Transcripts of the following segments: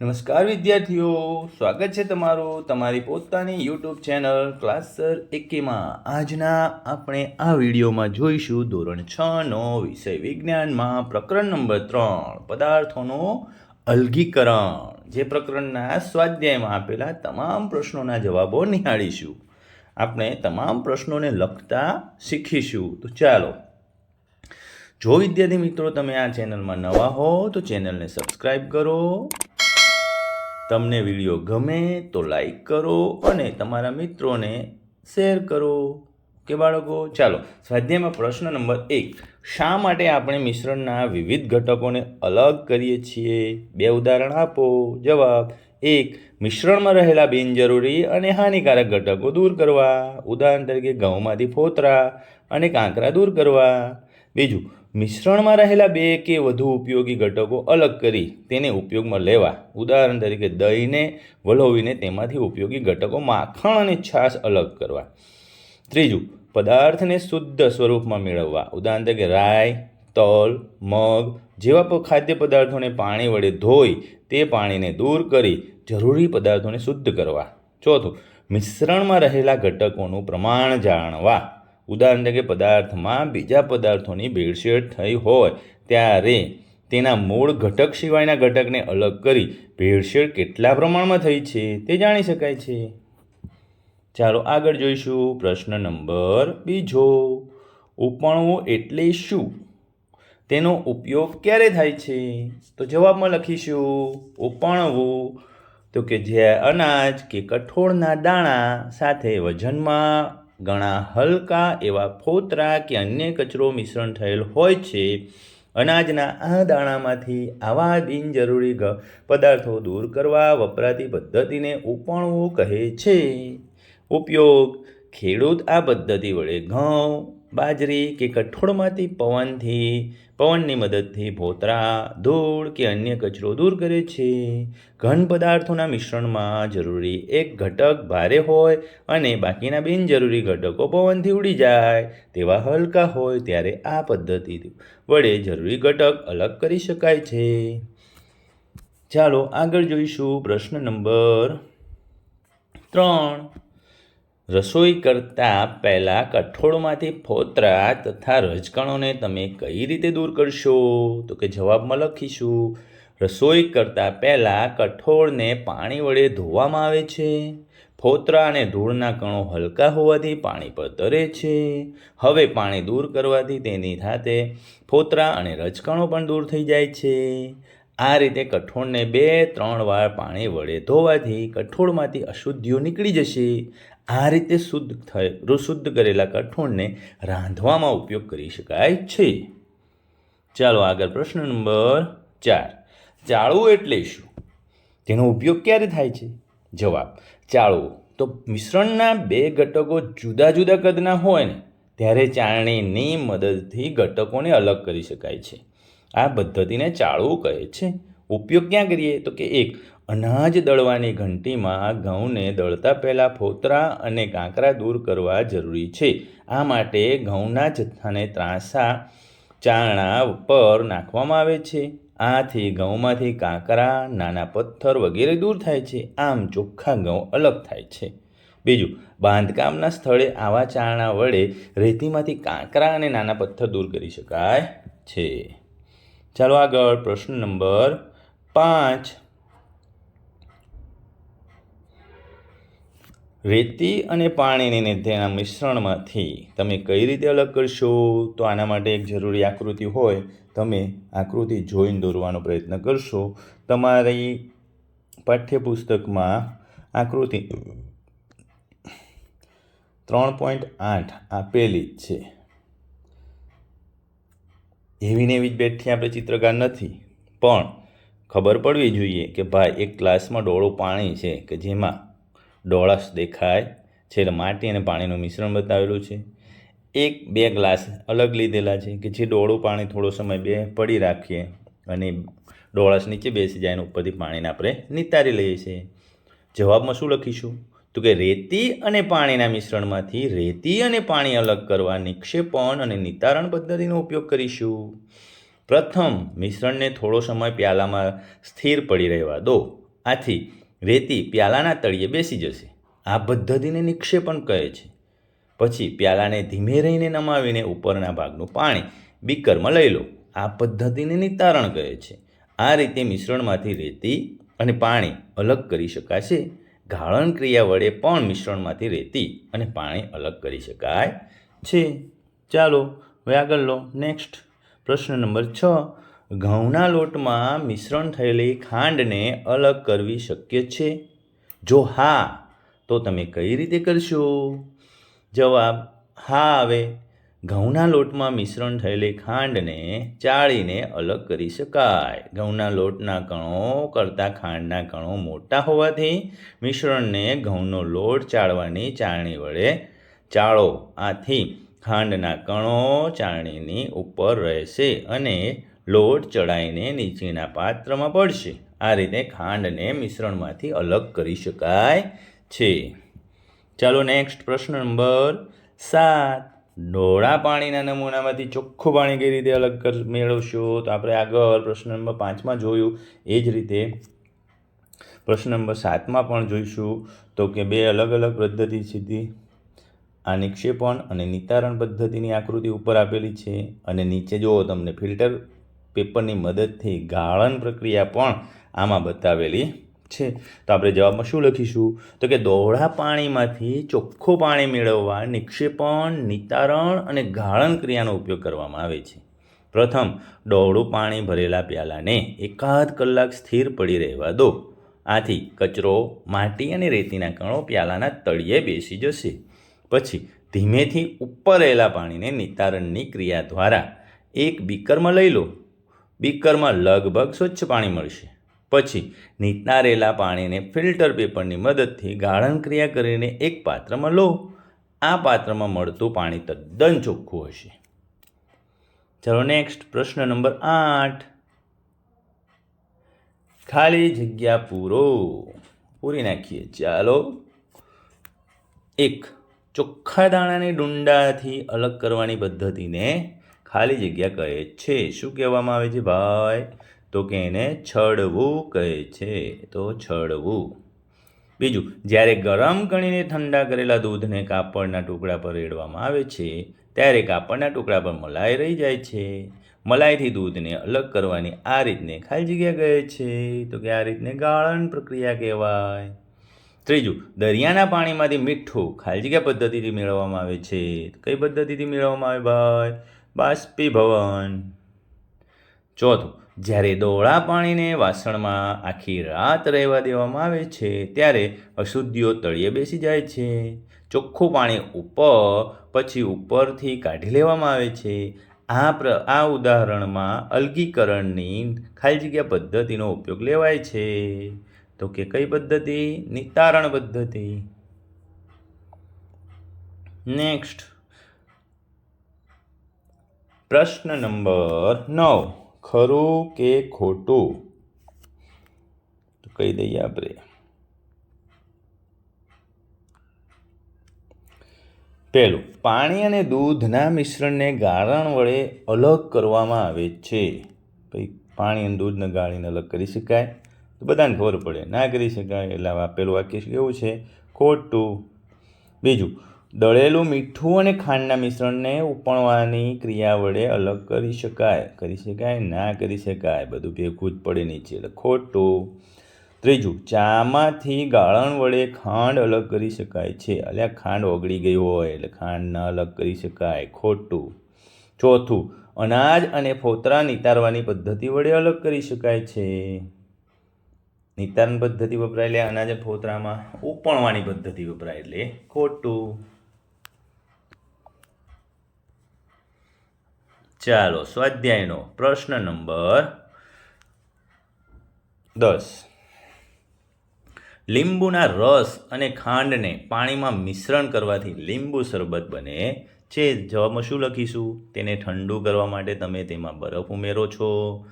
નમસ્કાર વિદ્યાર્થીઓ, સ્વાગત છે તમારું તમારી પોતાની યુટ્યુબ ચેનલ ક્લાસર એકેમાં આજના આપણે આ વિડીયોમાં જોઈશું ધોરણ છ નો વિષય વિજ્ઞાનમાં પ્રકરણ નંબર ત્રણ, પદાર્થોનો અલગીકરણ. જે પ્રકરણના સ્વાધ્યાયમાં આપેલા તમામ પ્રશ્નોના જવાબો નિહાળીશું. આપણે તમામ પ્રશ્નોને લખતા શીખીશું. તો ચાલો, જો વિદ્યાર્થી મિત્રો તમે આ ચેનલમાં નવા હો તો ચેનલને સબસ્ક્રાઈબ કરો. તમને વીડિયો ગમે તો લાઈક કરો અને તમારા મિત્રોને શેર કરો. કે બાળકો? ચાલો, સ્વાધ્યાયમાં પ્રશ્ન નંબર એક. શા માટે આપણે મિશ્રણના વિવિધ ઘટકોને અલગ કરીએ છીએ? બે ઉદાહરણ આપો. જવાબ, એક, મિશ્રણમાં રહેલા બિનજરૂરી અને હાનિકારક ઘટકો દૂર કરવા. ઉદાહરણ તરીકે ઘઉંમાંથી ફોતરા અને કાંકરા દૂર કરવા. બીજું મિશ્રણમાં રહેલા બે કે વધુ ઉપયોગી ઘટકો અલગ કરી તેને ઉપયોગમાં લેવા. ઉદાહરણ તરીકે દહીંને વલોવીને તેમાંથી ઉપયોગી ઘટકો માખણ અને છાશ અલગ કરવા. ત્રીજું, પદાર્થને શુદ્ધ સ્વરૂપમાં મેળવવા. ઉદાહરણ તરીકે રાઈ, તલ, મગ જેવા ખાદ્ય પદાર્થોને પાણી વડે ધોઈ તે પાણીને દૂર કરી જરૂરી પદાર્થોને શુદ્ધ કરવા. ચોથું, મિશ્રણમાં રહેલા ઘટકોનું પ્રમાણ જાણવા. ઉદાહરણ તરીકે પદાર્થમાં બીજા પદાર્થોની ભેળસેળ થઈ હોય ત્યારે તેના મૂળ ઘટક સિવાયના ઘટકને અલગ કરી ભેળસેળ કેટલા પ્રમાણમાં થઈ છે તે જાણી શકાય છે. ચાલો આગળ જોઈશું પ્રશ્ન નંબર બીજો. ઉપણવું એટલે શું? તેનો ઉપયોગ ક્યારે થાય છે? તો જવાબમાં લખીશું ઉપણવું તો કે જે અનાજ કે કઠોળના દાણા સાથે વજનમાં ઘણા હલકા એવા ફોતરા કે અન્ય કચરો મિશ્રણ થયેલ હોય છે. અનાજના આ દાણામાંથી આવા બિનજરૂરી પદાર્થો દૂર કરવા વપરાતી પદ્ધતિને ઉપણવું કહે છે. ઉપયોગ, ખેડૂત આ પદ્ધતિ વડે ઘઉં બાજરી કે કઠોળમાંથી પવનથી, પવનની મદદથી ભોતરા, ધૂળ કે અન્ય કચરો દૂર કરે છે. ઘન પદાર્થોના મિશ્રણમાં જરૂરી એક ઘટક ભારે હોય અને બાકીના બિનજરૂરી ઘટકો પવનથી ઉડી જાય. તેવા હલકા હોય ત્યારે આ પદ્ધતિ વડે જરૂરી ઘટક અલગ કરી શકાય છે. ચાલો આગળ જોઈશું પ્રશ્ન નંબર ત્રણ. રસોઈ કરતાં પહેલાં કઠોળમાંથી ફોતરા તથા રજકણોને તમે કઈ રીતે દૂર કરશો? તો કે જવાબમાં લખીશું. રસોઈ કરતાં પહેલાં કઠોળને પાણી વડે ધોવામાં આવે છે. ફોતરા અને ધૂળના કણો હલકા હોવાથી પાણી પર તરે છે. હવે પાણી દૂર કરવાથી તેની સાથે ફોતરા અને રજકણો પણ દૂર થઈ જાય છે. આ રીતે કઠોળને બે, ત્રણ વાર પાણી વડે ધોવાથી કઠોળમાંથી અશુદ્ધિઓ નીકળી જશે. આ રીતે શુદ્ધ થયેલું શુદ્ધ કરેલા કઠોળને રાંધવામાં ઉપયોગ કરી શકાય છે. ચાલો આગળ પ્રશ્ન નંબર ચાર. ચાળવું એટલે શું? તેનો ઉપયોગ ક્યારે થાય છે? જવાબ, ચાળવું. તો મિશ્રણના બે ઘટકો જુદા જુદા કદના હોય ને, ત્યારે ચાળણીની મદદથી ઘટકોને અલગ કરી શકાય છે. આ પદ્ધતિને ચાળવું કહે છે. ઉપયોગ ક્યાં કરીએ? તો કે એક અનાજ દળવાની ઘંટીમાં ઘઉંને દળતા પહેલાં ફોતરા અને કાંકરા દૂર કરવા જરૂરી છે. આ માટે ઘઉંના જથ્થાને ત્રાંસા ચાણા પર નાખવામાં આવે છે. આથી ઘઉંમાંથી કાંકરા, નાના પથ્થર વગેરે દૂર થાય છે. આમ ચોખ્ખા ઘઉં અલગ થાય છે. બીજું, બાંધકામના સ્થળે આવા ચારણા વડે રેતીમાંથી કાંકરા અને નાના પથ્થર દૂર કરી શકાય છે. ચાલો આગળ પ્રશ્ન નંબર પાંચ રેતી અને પાણીને તેના મિશ્રણમાંથી તમે કઈ રીતે અલગ કરશો? તો આના માટે એક જરૂરી આકૃતિ હોય. તમે આકૃતિ જોઈને દોરવાનો પ્રયત્ન કરશો. તમારી પાઠ્યપુસ્તકમાં આકૃતિ ત્રણ પોઈન્ટ આઠ આપેલી જ છે. એવી ને એવી જ બેઠી આપણે ચિત્રકાર નથી. પણ ખબર પડવી જોઈએ કે ભાઈ એક ગ્લાસમાં ડોળું પાણી છે કે જેમાં ડોળસ દેખાય છે માટી અને પાણીનું મિશ્રણ બતાવેલું છે. એક, બે ગ્લાસ અલગ લીધેલા છે કે જે ડોળું પાણી થોડો સમય બે પડી રાખીએ અને ડોળસ નીચે બેસી જાય અને ઉપરથી પાણીને આપણે નિતારી લઈએ છીએ. જવાબમાં શું લખીશું? તો કે રેતી અને પાણીના મિશ્રણમાંથી રેતી અને પાણી અલગ કરવા નિક્ષેપણ અને નિતારણ પદ્ધતિનો ઉપયોગ કરીશું. પ્રથમ, મિશ્રણને થોડો સમય પ્યાલામાં સ્થિર પડી રહેવા દો. આથી રેતી પ્યાલાના તળિયે બેસી જશે. આ પદ્ધતિને નિક્ષેપણ કહે છે. પછી પ્યાલાને ધીમે રહીને નમાવીને ઉપરના ભાગનું પાણી બીકરમાં લઈ લો. આ પદ્ધતિને નિતારણ કહે છે. આ રીતે મિશ્રણમાંથી રેતી અને પાણી અલગ કરી શકાશે. ગાળણ ક્રિયા વડે પણ મિશ્રણમાંથી રેતી અને પાણી અલગ કરી શકાય છે. ચાલો હવે આગળ લો. નેક્સ્ટ પ્રશ્ન નંબર છ. ઘઉંના લોટમાં મિશ્રણ થયેલી ખાંડને અલગ કરવી શક્ય છે? જો હા, તો તમે કઈ રીતે કરશો? જવાબ, હા આવે. ઘઉંના લોટમાં મિશ્રણ થયેલી ખાંડને ચાળીને અલગ કરી શકાય. ઘઉંના લોટના કણો કરતાં ખાંડના કણો મોટા હોવાથી મિશ્રણને ઘઉંનો લોટ ચાળવાની ચાળણી વડે ચાળો. આથી ખાંડના કણો ચાળણીની ઉપર રહેશે અને લોટ ચડાઈને નીચેના પાત્રમાં પડશે. આ રીતે ખાંડને મિશ્રણમાંથી અલગ કરી શકાય છે. ચાલો નેક્સ્ટ પ્રશ્ન નંબર સાત. ડોળા પાણીના નમૂનામાંથી ચોખ્ખું પાણી કઈ રીતે અલગ મેળવશો? તો આપણે આગળ પ્રશ્ન નંબર પાંચમાં જોયું. એ જ રીતે પ્રશ્ન નંબર સાતમાં પણ જોઈશું. તો કે બે અલગ અલગ પદ્ધતિ સીધી આ નિક્ષેપણ અને નિતારણ પદ્ધતિની આકૃતિ ઉપર આપેલી છે. અને નીચે જુઓ તમને ફિલ્ટર પેપરની મદદથી ગાળણ પ્રક્રિયા પણ આમાં બતાવેલી છે. તો આપણે જવાબમાં શું લખીશું? તો કે દોહળા પાણીમાંથી ચોખ્ખું પાણી મેળવવા નિક્ષેપણ, નિતારણ અને ગાળણ ક્રિયાનો ઉપયોગ કરવામાં આવે છે. પ્રથમ, દોહળું પાણી ભરેલા પ્યાલાને એકાદ કલાક સ્થિર પડી રહેવા દો. આથી કચરો, માટી અને રેતીના કણો પ્યાલાના તળિયે બેસી જશે. પછી, ધીમેથી ઉપર રહેલા પાણીને નિતારણની ક્રિયા દ્વારા એક બીકરમાં લઈ લો. બીકરમાં લગભગ સ્વચ્છ પાણી મળશે. પછી નીતનારેલા પાણીને ફિલ્ટર પેપરની મદદથી ગાળણ ક્રિયા કરીને એક પાત્રમાં લો. આ પાત્રમાં મળતું પાણી તદ્દન ચોખ્ખું હશે. ચલો નેક્સ્ટ પ્રશ્ન નંબર આઠ. ખાલી જગ્યા પૂરો. પૂરી નાખીએ. ચાલો. એક ચોખ્ખા દાણાને ડુંડાથી અલગ કરવાની પદ્ધતિને ખાલી જગ્યા કહે છે. શું કહેવામાં આવે છે ભાઈ? તો કે એને છડવું કહે છે. તો છડવું. બીજું, જ્યારે ગરમ ગણીને ઠંડા કરેલા દૂધને કાપડના ટુકડા પર રેડવામાં આવે છે, ત્યારે કાપડના ટુકડા પર મલાઈ રહી જાય છે. મલાઈથી દૂધને અલગ કરવાની આ રીતને ખાલી જગ્યા કહે છે. તો કે આ રીતને ગાળણ પ્રક્રિયા કહેવાય. ત્રીજું, દરિયાના પાણીમાંથી મીઠું ખાલી જગ્યા પદ્ધતિથી મેળવવામાં આવે છે. કઈ પદ્ધતિથી મેળવવામાં આવે ભાઈ? બાષ્પીભવન ચોથું, જ્યારે ડોળા પાણીને વાસણમાં આખી રાત રહેવા દેવામાં આવે છે, ત્યારે અશુદ્ધિઓ તળિયે બેસી જાય છે. ચોખ્ખું પાણી ઉપર, પછી ઉપરથી કાઢી લેવામાં આવે છે. આ પ્ર, આ ઉદાહરણમાં અલગીકરણની ખાલી જગ્યા પદ્ધતિનો ઉપયોગ લેવાય છે. તો કે કઈ પદ્ધતિ? નિતારણ પદ્ધતિ નેક્સ્ટ પ્રશ્ન નંબર નવ. ખરું કે ખોટું? કહી દઈએ આપણે. પહેલું, પાણી અને દૂધના મિશ્રણને ગારણ વડે અલગ કરવામાં આવે છે. ભાઈ, પાણી અને દૂધને ગાળીને અલગ કરી શકાય. તો બધાને ખબર પડે. ના કરી શકાય એટલે આપેલું વાક્ય કેવું છે? ખોટું. બીજું દળેલું મીઠું અને ખાંડના મિશ્રણને ઉપણવાની ક્રિયા વડે અલગ કરી શકાય. કરી શકાય? ના કરી શકાય. બધું ભેગું જ પડે નીચે. એટલે ખોટું. ત્રીજું, ચામાંથી ગાળણ વડે ખાંડ અલગ કરી શકાય છે. અલ્યા, ખાંડ ઓગળી ગઈ હોય એટલે ખાંડના અલગ કરી શકાય. ખોટું. ચોથું, અનાજ અને ફોતરા નિતારવાની પદ્ધતિ વડે અલગ કરી શકાય છે. નિતારણ પદ્ધતિ વપરાય એટલે અનાજ ફોતરામાં ઉપણવાની પદ્ધતિ વપરાય. એટલે ખોટું. ચાલો, સ્વાધ્યાયનો પ્રશ્ન નંબર દસ. લીંબુના રસ અને ખાંડને પાણીમાં મિશ્રણ કરવાથી લીંબુ શરબત બને છે. જવાબમાં શું લખીશું? તેને ઠંડુ કરવા માટે તમે તેમાં બરફ ઉમેરો છો.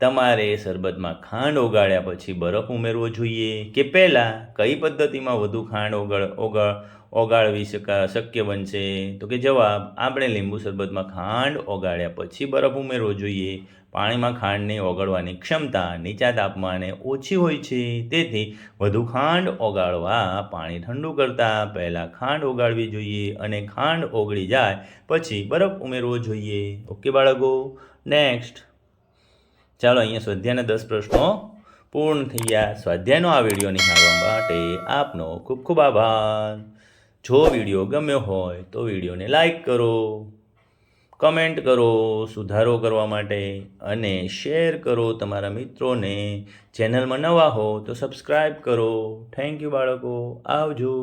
તમારે શરબતમાં ખાંડ ઓગાળ્યા પછી બરફ ઉમેરવો જોઈએ. કે પહેલાં કઈ પદ્ધતિમાં વધુ ખાંડ ઓગળ, ઓગાળ ઓગાળવી શકા, શક્ય બનશે? તો કે જવાબ, આપણે લીંબુ શરબતમાં ખાંડ ઓગાળ્યા પછી બરફ ઉમેરવો જોઈએ. પાણીમાં ખાંડની ઓગાળવાની ક્ષમતા નીચા તાપમાને ઓછી હોય છે. તેથી વધુ ખાંડ ઓગાળવા પાણી ઠંડુ કરતાં પહેલાં ખાંડ ઓગાળવી જોઈએ અને ખાંડ ઓગળી જાય પછી બરફ ઉમેરવો જોઈએ. ઓકે બાળકો નેક્સ્ટ ચાલો અહીંયા સ્વાધ્યાયના દસ પ્રશ્નો પૂર્ણ થઈ ગયા સ્વાધ્યાયનો આ વીડિયો નિહાળવા માટે આપનો ખૂબ ખૂબ આભાર. જો વીડિયો ગમ્યો હોય તો વિડીયોને લાઈક કરો, કમેન્ટ કરો, સુધારો કરવા માટે અને શેર કરો તમારા મિત્રોને. ચેનલમાં નવા હો તો સબસ્ક્રાઈબ કરો. થેન્ક યુ બાળકો. આવજો.